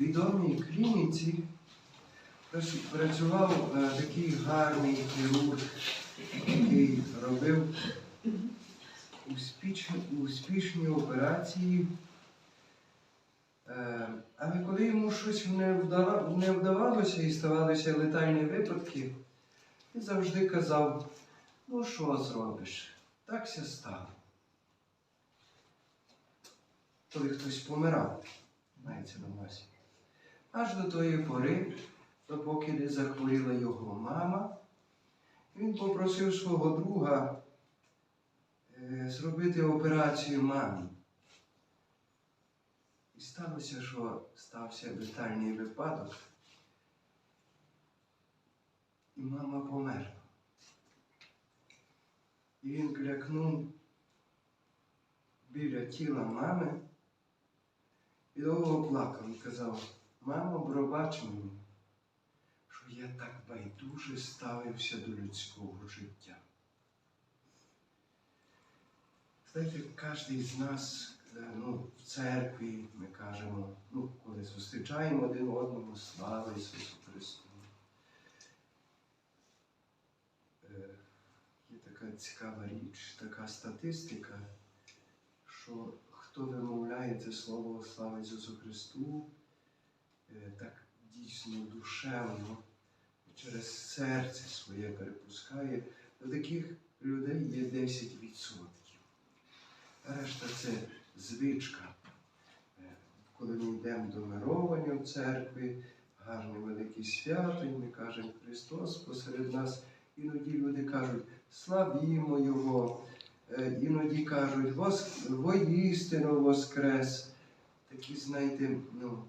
відомій клініці працював е, такий гарний хірург, який робив успішні, операції. Е, Але коли йому щось не, вдавалося і ставалися летальні випадки, він завжди казав, ну що зробиш, так ся стало. Коли хтось помирав, мається на увазі. Аж до тої пори, допоки не захворіла його мама, він попросив свого друга е, зробити операцію мамі. І сталося, що стався летальний випадок, і мама померла. І він клякнув біля тіла мами і довго плакав і казав, мамо, пробач мені, що я так байдуже ставився до людського життя. Знаєте, кожен з нас е, ну, в церкві ми кажемо, ну, коли зустрічаємо один одному, слава Ісусу Христу. Е, Є така цікава річ, така статистика, що хто вимовляє це слово слава Ісусу Христу, так дійсно душевно, через серце своє перепускає, до таких людей є 10%. Решта це звичка. Е, Коли ми йдемо до мировання в церкві, гарне велике свято, і ми кажемо Христос посеред нас. Іноді люди кажуть, славімо Його, Е, іноді кажуть, «Вос- воістину воскрес. Такі, знаєте, ну,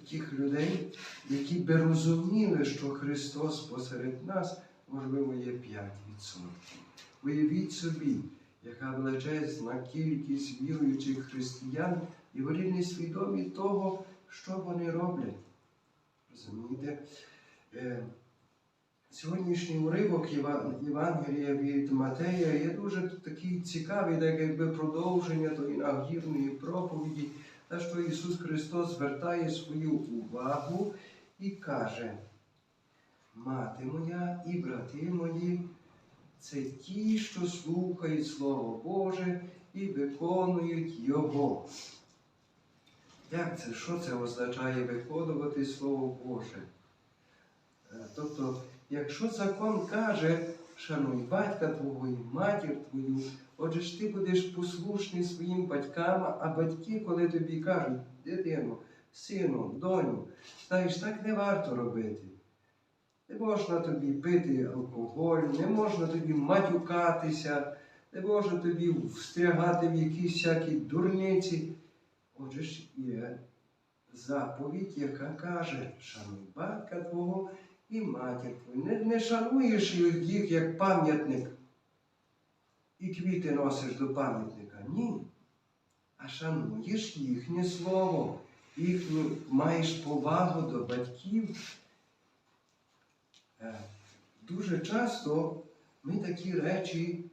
таких людей, які би розуміли, що Христос посеред нас, можливо, є 5%. Уявіть собі, яка величезна кількість віруючих християн, і вони не свідомі того, що вони роблять. Розумієте? Е, Сьогоднішній уривок Єва- Євангелія від Матея є дуже такий цікавий, так якби продовження тої нагірної проповіді, на що Ісус Христос звертає свою увагу і каже, Мати моя і брати мої, це ті, що слухають Слово Боже і виконують Його. Як це? Що це означає виконувати Слово Боже? Е, Тобто, якщо закон каже, шануй батька твого і матір твою, отже ж ти будеш послушний своїм батькам, а батьки, коли тобі кажуть, дитино, сину, доню, знаєш, так не варто робити. Не можна тобі пити алкоголь, не можна тобі матюкатися, не можна тобі встрягати в якісь всякі дурниці. Отже ж є заповідь, яка каже, шануй батька твого і матір твою. Не, не шануєш їх як пам'ятник і квіти носиш до пам'ятника. Ні. А шануєш їхнє слово, їхню, маєш повагу до батьків. Е, Дуже часто ми такі речі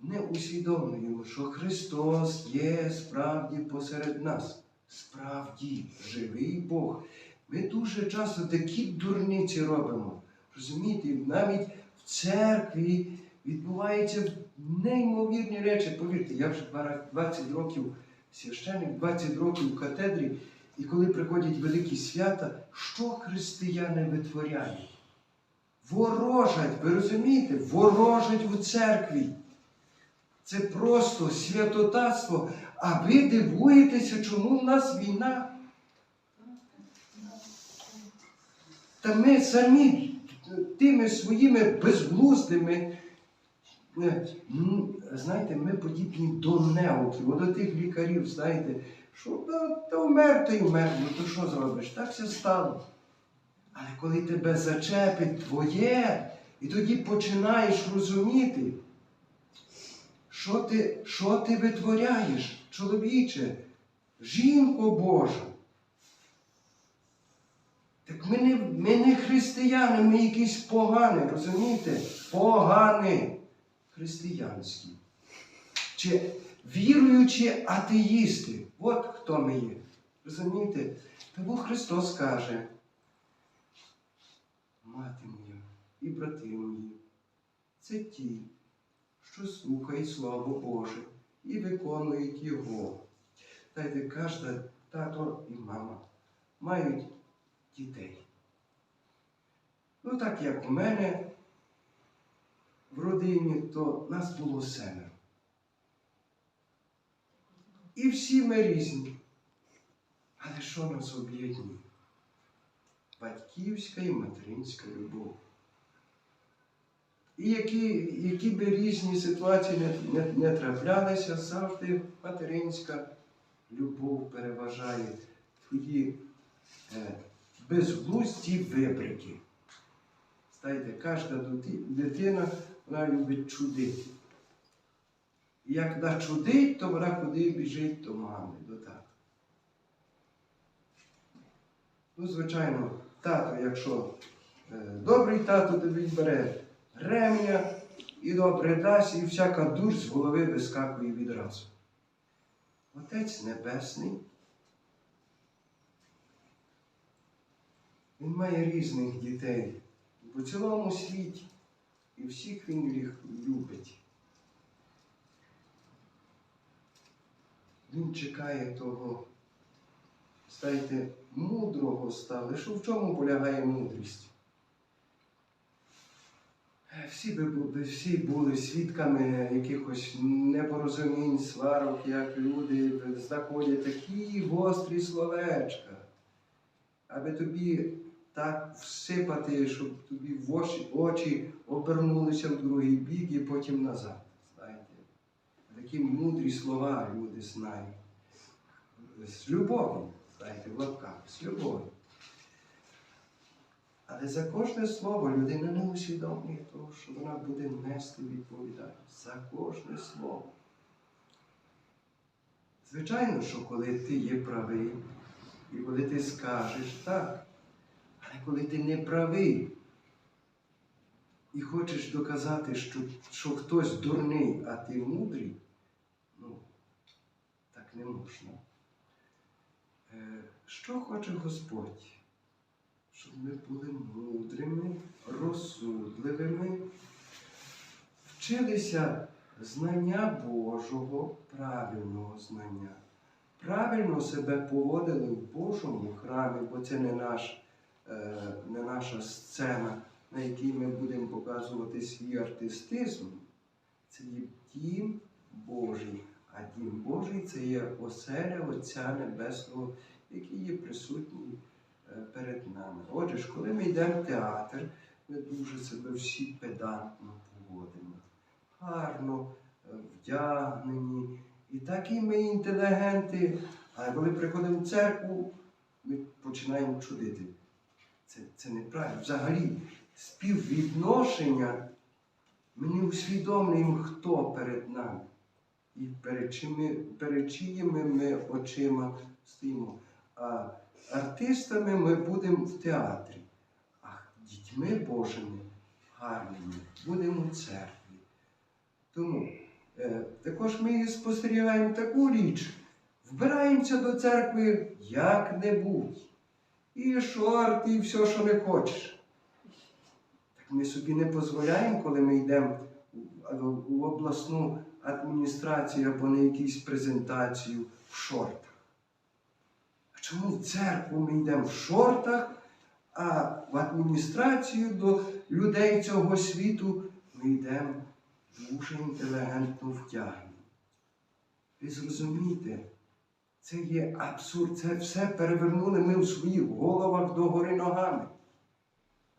не усвідомлюємо, що Христос є справді посеред нас. Справді живий Бог. Ми дуже часто такі дурниці робимо. Розумієте, навіть в церкві відбуваються неймовірні речі. Повірте, я вже 20 років священник, 20 років в катедрі, і коли приходять великі свята, що християни витворяють? Ворожать, ви розумієте? Ворожать у церкві. Це просто святотатство. А ви дивуєтеся, чому в нас війна? Та ми самі тими своїми безглуздими, знаєте, ми подібні до неуків, до тих лікарів, знаєте, що та, та вмер, ти вмер, ну то що зробиш? Так все стало. Але коли тебе зачепить твоє, і тоді починаєш розуміти, що ти, що ти витворяєш, чоловіче, жінко Божа. Так ми не, ми не християни, ми якісь погані, розумієте? Погані християнські. Чи віруючі атеїсти. От хто ми є. Розумієте? Тому Христос каже, мати моя і брати мої, це ті, що слухають Слово Боже і виконують Його. Знаєте, кожна тато і мама мають дітей. Ну, так як у мене в родині, то нас було семеро. І всі ми різні. Але що нас об'єднує? Батьківська і материнська любов. І які, які би різні ситуації не, не, не траплялися, завжди материнська любов переважає твої е, безглузді вибрики. Знаєте, кожна дитина вона любить чудити. І як вона чудить, то вона куди біжить до мами, до тата. Ну, звичайно, тато, якщо е, добрий тато, то він бере ремня і добре дасть, і всяка душ з голови вискакує відразу. Отець Небесний. Він має різних дітей по цілому світі. І всіх він їх любить. Він чекає того, знаєте, мудрого стали. Що в чому полягає мудрість? Всі би всі були свідками якихось непорозумінь, сварок, як люди знаходять такі гострі словечка, аби тобі так всипати, щоб тобі в очі обернулися в другий бік і потім назад. Знаєте, такі мудрі слова люди знають. З любов'ю, знаєте, в лапках, з любов'ю. Але за кожне слово людина не усвідомлює того, що вона буде нести відповідальність за кожне слово. Звичайно, що коли ти є правий, і коли ти скажеш так, але коли ти не правий і хочеш доказати, що, що хтось дурний, а ти мудрий, ну, так не можна. Е, Що хоче Господь? Щоб ми були мудрими, розсудливими, вчилися знання Божого, правильного знання. Правильно себе поводили в Божому храмі, бо це не, наш, е, не наша сцена, на якій ми будемо показувати свій артистизм. Це є дім Божий. А дім Божий це є оселя Отця Небесного, який є присутній е, перед нами. Отже ж, коли ми йдемо в театр, ми дуже себе всі педантно поводимо. Гарно е, вдягнені. І такі ми інтелігенти. А коли приходимо в церкву, ми починаємо чудити. Це, це неправильно. Взагалі, співвідношення ми не усвідомлюємо, хто перед нами. І перед, чими, перед чиїми ми очима стоїмо. А артистами ми будемо в театрі, а дітьми Божими гарними будемо в церкві. Тому е, також ми спостерігаємо таку річ, вбираємося до церкви як-небудь. І шорти, і все, що не хочеш. Ми собі не дозволяємо, коли ми йдемо в- в обласну адміністрацію або на якусь презентацію в шортах. А чому в церкву ми йдемо в шортах, а в адміністрацію до людей цього світу ми йдемо дуже інтелігентно втягнені? Ви зрозумієте, це є абсурд, це все перевернули ми в своїх головах догори ногами.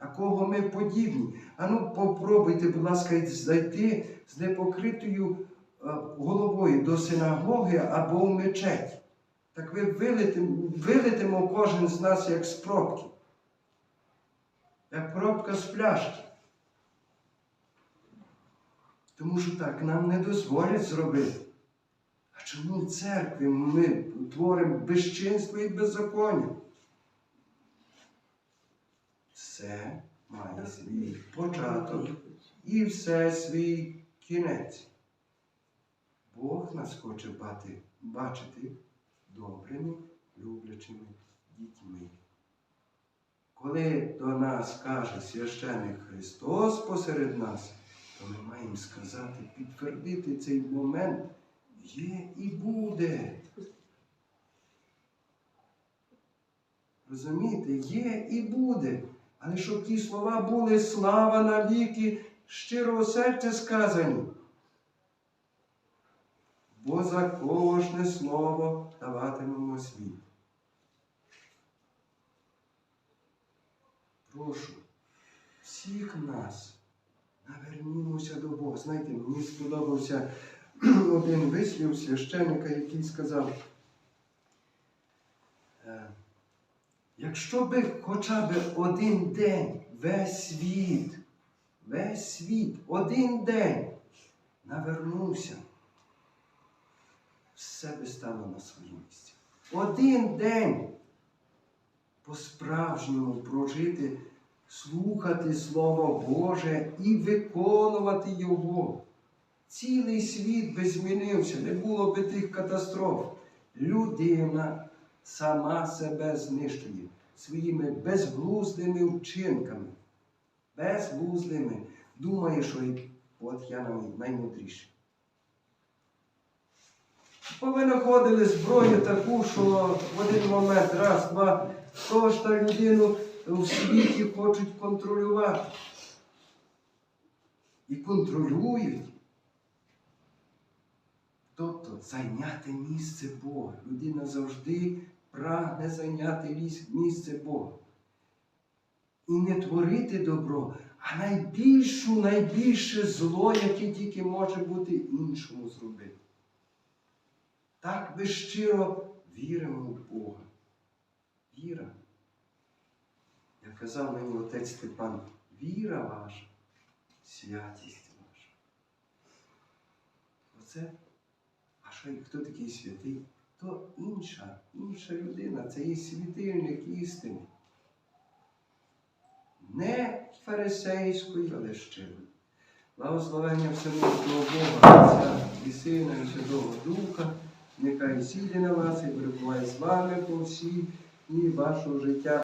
На кого ми подібні? Ану, попробуйте, будь ласка, зайти з непокритою е, головою до синагоги або в мечеть. Так ви вилетимо, вилетимо кожен з нас як з пробки. Як пробка з пляшки. Тому що так нам не дозволять зробити. А чому в церкві ми творимо безчинство і беззаконня? Все має свій початок і все свій кінець. Бог нас хоче бати, бачити добрими люблячими дітьми. Коли до нас каже священик Христос посеред нас, то ми маємо сказати, підтвердити цей момент є і буде. Розумієте, є і буде. Але щоб ті слова були слава навіки, щирого серця сказані. Бо за кожне слово даватимемо світ. Прошу всіх нас, навернімося до Бога. Знаєте, мені сподобався один вислів священника, який сказав, е, якщо би хоча б один день весь світ, весь світ, один день навернувся, все би стало на своє місце. Один день по-справжньому прожити, слухати Слово Боже і виконувати Його. Цілий світ би змінився, не було би тих катастроф. Людина сама себе знищує своїми безглуздими вчинками. Безглуздими. Думає, що от я най- наймудріший. Повинаходили зброю таку, що в один момент, раз, два, того ж та людину в світі хочуть контролювати. І контролюють. Тобто зайняти місце Бога. Людина завжди прагне зайняти місце Бога. І не творити добро, а найбільшу, найбільше зло, яке тільки може бути іншому зробити. Так ми щиро віримо в Бога. Віра. Як казав мені отець Степан, віра ваша, святість ваша. Оце, а що хто такий святий? То інша, інша людина, це є світильник істини. Не фарисейської, але щирої. Благословення всемогутнього Бога, Отця і Сина, і Святого Духа, нехай сіде на вас і перебуває з вами по всій дні вашого життя.